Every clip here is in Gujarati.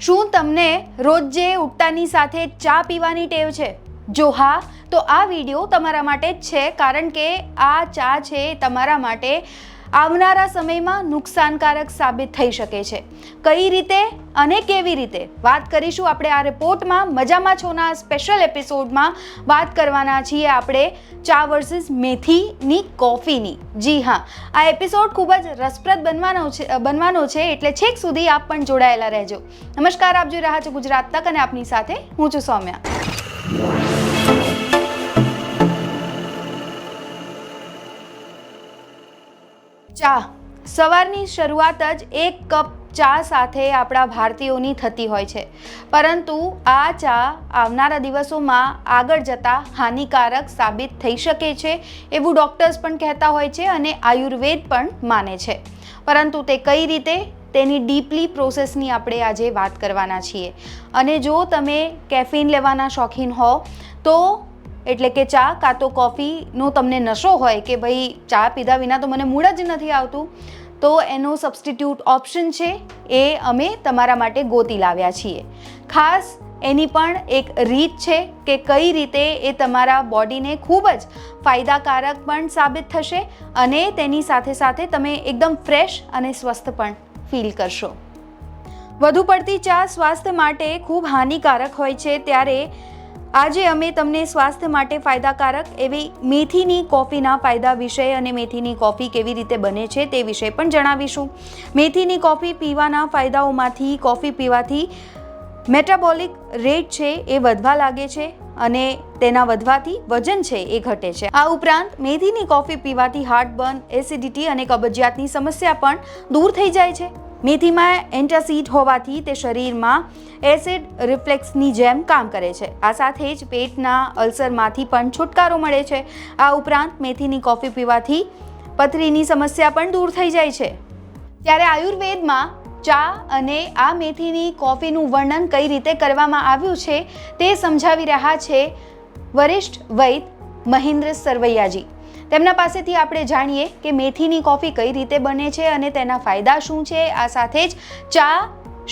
શું તમને રોજે ઉઠતાની સાથે ચા પીવાની ટેવ છે? જો હા, તો આ વીડિયો તમારા માટે જ છે, કારણ કે આ ચા છે તમારા માટે આવનારા સમયમાં નુકસાનકારક સાબિત થઈ શકે છે. કઈ રીતે અને કેવી રીતે? વાત કરીશું આપણે આ રિપોર્ટમાં. મજામાં છોના સ્પેશિયલ એપિસોડમાં વાત કરવાના છીએ આપણે ચા વર્સિસ મેથીની કોફીની જી હા, આ એપિસોડ ખૂબ જ રસપ્રદ બનવાનો છે બનવાનો છે, એટલે છેક સુધી આપ પણ જોડાયેલા રહેજો. નમસ્કાર, આપ જોઈ રહ્યા છો ગુજરાત તક અને આપની સાથે હું છું સૌમ્યા. ચા. સવારની શરૂઆત જ એક કપ ચા સાથે આપણા ભારતીયોની થતી હોય છે. પરંતુ આ ચા આવનારા દિવસોમાં આગળ જતાં હાનિકારક સાબિત થઈ શકે છે એવું ડૉક્ટર્સ પણ કહેતા હોય છે અને આયુર્વેદ પણ માને છે. પરંતુ તે કઈ રીતે? તેની ડીપલી પ્રોસેસની આપણે આજે વાત કરવાના છીએ. અને જો તમે કેફીન લેવાના શોખીન હો, તો એટલે કે ચા કાં તો કોફીનો તમને નશો હોય કે ભાઈ ચા પીધા વિના તો મને મૂળ જ નથી આવતું, તો એનો સબસ્ટિટ્યૂટ ઓપ્શન છે એ અમે તમારા માટે ગોતી લાવ્યા છીએ. ખાસ એની પણ એક રીત છે કે કઈ રીતે એ તમારા બોડીને ખૂબ જ ફાયદાકારક પણ સાબિત થશે અને તેની સાથે સાથે તમે એકદમ ફ્રેશ અને સ્વસ્થ પણ ફીલ કરશો. વધુ પડતી ચા સ્વાસ્થ્ય માટે ખૂબ હાનિકારક હોય છે ત્યારે આજે અમે તમને સ્વાસ્થ્ય માટે ફાયદાકારક એવી મેથીની કોફીના ફાયદા વિશે અને મેથીની કોફી કેવી રીતે બને છે તે વિશે પણ જણાવીશું. મેથીની કોફી પીવાના ફાયદાઓમાંથી કોફી પીવાથી મેટાબોલિક રેટ છે એ વધવા લાગે છે અને તેના વધવાથી વજન છે એ ઘટે છે. આ ઉપરાંત મેથીની કોફી પીવાથી હાર્ટબર્ન, એસિડિટી અને કબજિયાતની સમસ્યા પણ દૂર થઈ જાય છે. મેથીમાં એન્ટાસિડ હોવાથી તે શરીરમાં એસિડ રિફ્લેક્સની જેમ કામ કરે છે. આ સાથે જ પેટના અલ્સરમાંથી પણ છુટકારો મળે છે. આ ઉપરાંત મેથીની કોફી પીવાથી પથરીની સમસ્યા પણ દૂર થઈ જાય છે. ત્યારે આયુર્વેદમાં ચા અને આ મેથીની કોફીનું વર્ણન કઈ રીતે કરવામાં આવ્યું છે તે સમજાવી રહ્યા છે વરિષ્ઠ વૈદ મહેન્દ્ર સરવૈયાજી. તેમના પાસેથી આપણે જાણીએ કે મેથીની કોફી કઈ રીતે બને છે અને તેના ફાયદા શું છે. આ સાથે જ ચા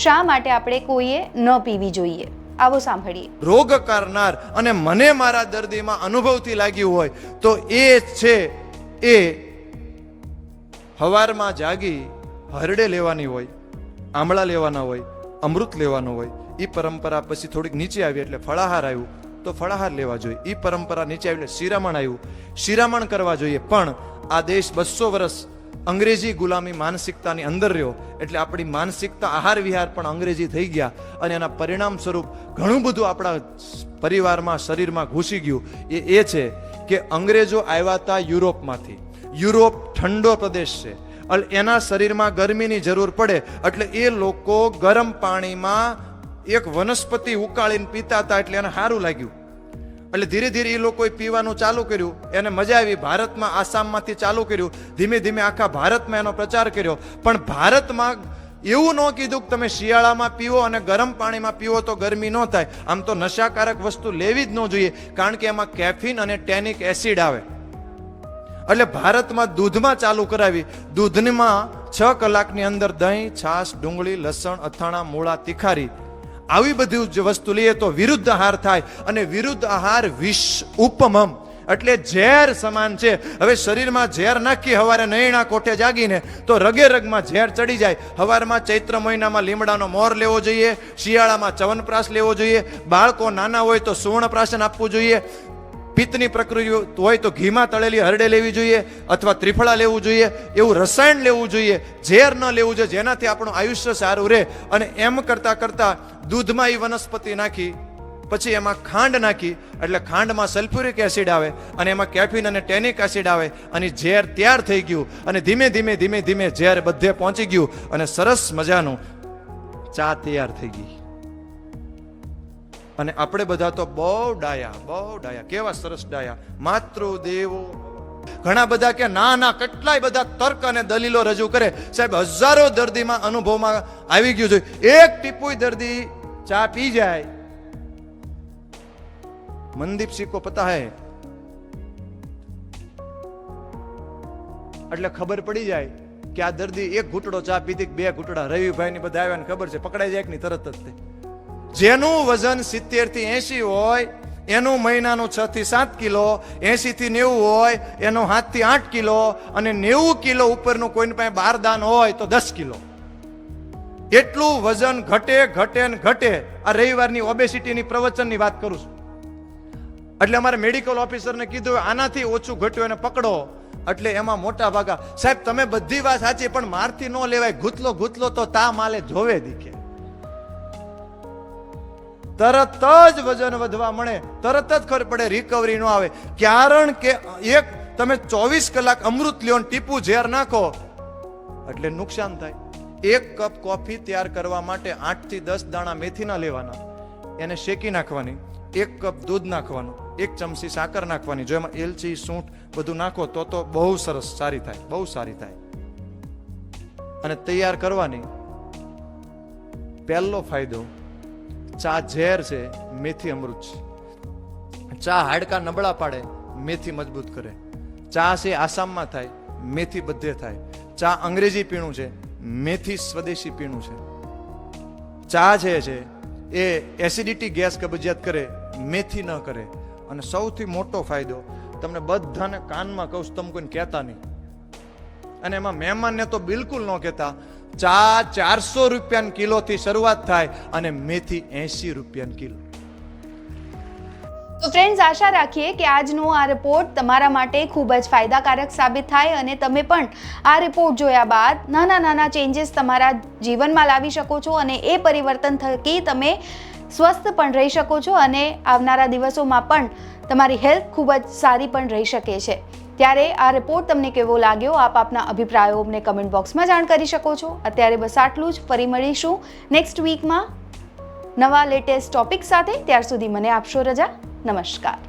શા માટે આપણે કોઈએ ન પીવી જોઈએ? આવો સાંભળીએ. રોગ કરનાર અને મને મારા દર્દીમાં અનુભવથી લાગ્યું હોય તો એ છે એ હવારમાં જાગી હરડે લેવાની હોય, આમળા લેવાના હોય, અમૃત લેવાનું હોય એ પરંપરા પછી થોડીક નીચે આવી એટલે ફળાહાર આવ્યું. તો ફળાહાર લેવા જોઈએ. એ પરંપરા નીચે આવીને શિરામણ આવ્યું. શિરામણ કરવા જોઈએ. પણ આ દેશ બસો વર્ષ અંગ્રેજી ગુલામી માનસિકતાની અંદર રહ્યો. એટલે આપણી માનસિકતા આહાર વિહાર પણ અંગ્રેજી થઈ ગયા. અને એના પરિણામ સ્વરૂપ ઘણું બધું આપણા પરિવારમાં, શરીરમાં ઘૂસી ગયું. એ એ છે કે અંગ્રેજો આવ્યા હતા યુરોપમાંથી. યુરોપ ઠંડો પ્રદેશ છે. એટલે એના શરીરમાં ગરમીની જરૂર પડે. એટલે એ લોકો ગરમ પાણીમાં એક વનસ્પતિ ઉકાળીને પીતા હતા એટલે એને સારું લાગ્યું. એટલે ધીરે ધીરે એ લોકોએ પીવાનું ચાલુ કર્યું, એને મજા આવી, ભારતમાં, આસામમાંથી ચાલુ કર્યું, ધીમે ધીમે આખા ભારતમાં એનો પ્રચાર કર્યો. પણ ભારતમાં એવું ન કીધું કે તમે શિયાળામાં પીવો અને ગરમ પાણીમાં પીવો તો ગરમી ન થાય. આમ તો નશાકારક વસ્તુ લેવી જ ન જોઈએ, કારણ કે એમાં કેફીન અને ટેનિક એસિડ આવે. એટલે ભારતમાં દૂધમાં ચાલુ કરાવી. દૂધમાં છ કલાકની અંદર દહીં, છાશ, ડુંગળી, લસણ, અથાણા, મૂળા, તિખારી. આવી બધી જ વસ્તુ લઈએ તો વિરુદ્ધ આહાર થાય અને વિરુદ્ધ આહાર વિષ ઉપમમ. એટલે ઝેર સમાન છે. હવે શરીરમાં ઝેર નાખી, હવારે નૈણા કોઠે જાગીને તો રગે રગમાં ઝેર ચડી જાય. હવારમાં ચૈત્ર મહિનામાં લીમડાનો મોર લેવો જોઈએ, શિયાળામાં ચવનપ્રાશ લેવો જોઈએ. બાળકો નાના હોય તો સુવર્ણપ્રાશન આપવું જોઈએ. પિત્તની પ્રકૃતિ હોય તો ઘીમાં તળેલી હરડે લેવી જોઈએ અથવા ત્રિફળા લેવું જોઈએ, એવું રસાયણ લેવું જોઈએ, ઝેર ન લેવું જોઈએ, જેનાથી આપણું આયુષ્ય સારું રહે. અને એમ કરતાં કરતાં દૂધમાં એ વનસ્પતિ નાખી, પછી એમાં ખાંડ નાખી, એટલે ખાંડમાં સલ્ફ્યુરિક એસિડ આવે, અને એમાં કેફીન અને ટેનિક એસિડ આવે, અને ઝેર તૈયાર થઈ ગયું, અને ધીમે ધીમે ધીમે ધીમે ઝેર બધે પહોંચી ગયું, અને સરસ મજાનું ચા તૈયાર થઈ ગઈ. અને આપણે બધા તો બહુ ડાયા બહુ ડાયા. કેવા સરસ ડાયા. માતૃ દેવો. ઘણા બધા કે ના ના, કેટલાય બધા તર્ક અને દલીલો રજૂ કરે. સાહેબ, હજારો દર્દીમાં અનુભવમાં આવી ગયું છે. એક ટીપુય દર્દી ચા પી જાય. મનદીપ સિંહ કો પતા હે એટલે ખબર પડી જાય કે આ દર્દી એક ઘૂંટડો ચા પીધી બે ઘૂંટડા. રવિભાઈની બધા આવ્યા ને ખબર છે. પકડાઈ જાય કે તરત જ તે? જેનું વજન સિત્તેરથી એસી હોય, એનું મહિનાનું છ થી સાત કિલો એસી થી નેવું હોય, એનું સાતથી આઠ કિલો અને નેવું કિલો ઉપરનું કોઈની પાસે બાર દાન હોય તો દસ કિલો. એટલું વજન ઘટે ઘટે ને ઘટે. આ રવિવારની ઓબેસિટીની પ્રવચનની વાત કરું છું. એટલે અમારે મેડિકલ ઓફિસરને કીધું, આનાથી ઓછું ઘટ્યું એને પકડો. એટલે એમાં મોટા ભાગા સાહેબ, તમે બધી વાત સાચી, પણ મારથી ન લેવાય. ઘૂતલો ઘૂતલો તો તા માલે જોવે દીખે. તરત જ વજન વધવા મળે. તરત જ ખબર પડે રિકવરી નો આવે. કારણ કે એક તમે ચોવીસ કલાક અમૃત લ્યો ટીપુ ઝેર નાખો, એટલે નુકસાન થાય. એક કપ કોફી તૈયાર કરવા માટે આઠથી દસ દાણા મેથીના લેવાના. એને શેકી નાખવાની. એક કપ દૂધ નાખવાનું. એક ચમચી સાકર નાખવાની. જો એમાં એલચી, સૂંઠ બધું નાખો, તો તો બહુ સરસ સારી થાય. બહુ સારી થાય. અને તૈયાર કરવાની પહેલો ફાયદો ચા ઝેર છે મેથી અમૃત છે. ચા હાડકા નબળા પાડે મેથી મજબૂત કરે. ચા છે આસામમાં થાય મેથી બધે થાય. ચા અંગ્રેજી પીણું છે મેથી સ્વદેશી પીણું છે. ચા જે છે એ એસિડિટી ગેસ કબજિયાત કરે મેથી ન કરે. અને સૌથી મોટો ફાયદો તમને બધાને કાનમાં કહું છું, તમે કોઈને કહેતા નહીં. અને એમાં મહેમાનને તો બિલકુલ ન કહેતા ચા ચારસો રૂપિયાની કિલોથી શરૂઆત થાય અને મેથી એસી રૂપિયાની કિલો. તો ફ્રેન્ડ્સ આશા રાખીએ કે આજનો આ રિપોર્ટ તમારા માટે ખૂબ જ ફાયદાકારક સાબિત થાય અને તમે પણ આ રિપોર્ટ જોયા બાદ નાના નાના ચેન્જીસ તમારા જીવનમાં લાવી શકો છો અને એ પરિવર્તન થકી તમે સ્વસ્થ પણ રહી શકો છો અને આવનારા દિવસોમાં પણ તમારી હેલ્થ ખૂબ જ સારી પણ રહી શકે છે. ત્યારે આ રિપોર્ટ તમને કેવો લાગ્યો? આપ આપના અભિપ્રાયો અમને કમેન્ટ બોક્સમાં જાણ કરી શકો છો. અત્યારે બસ આટલું જ. ફરી મળીશું નેક્સ્ટ વીકમાં નવા લેટેસ્ટ ટોપિક સાથે. ત્યાર સુધી મને આપશો રજા. નમસ્કાર.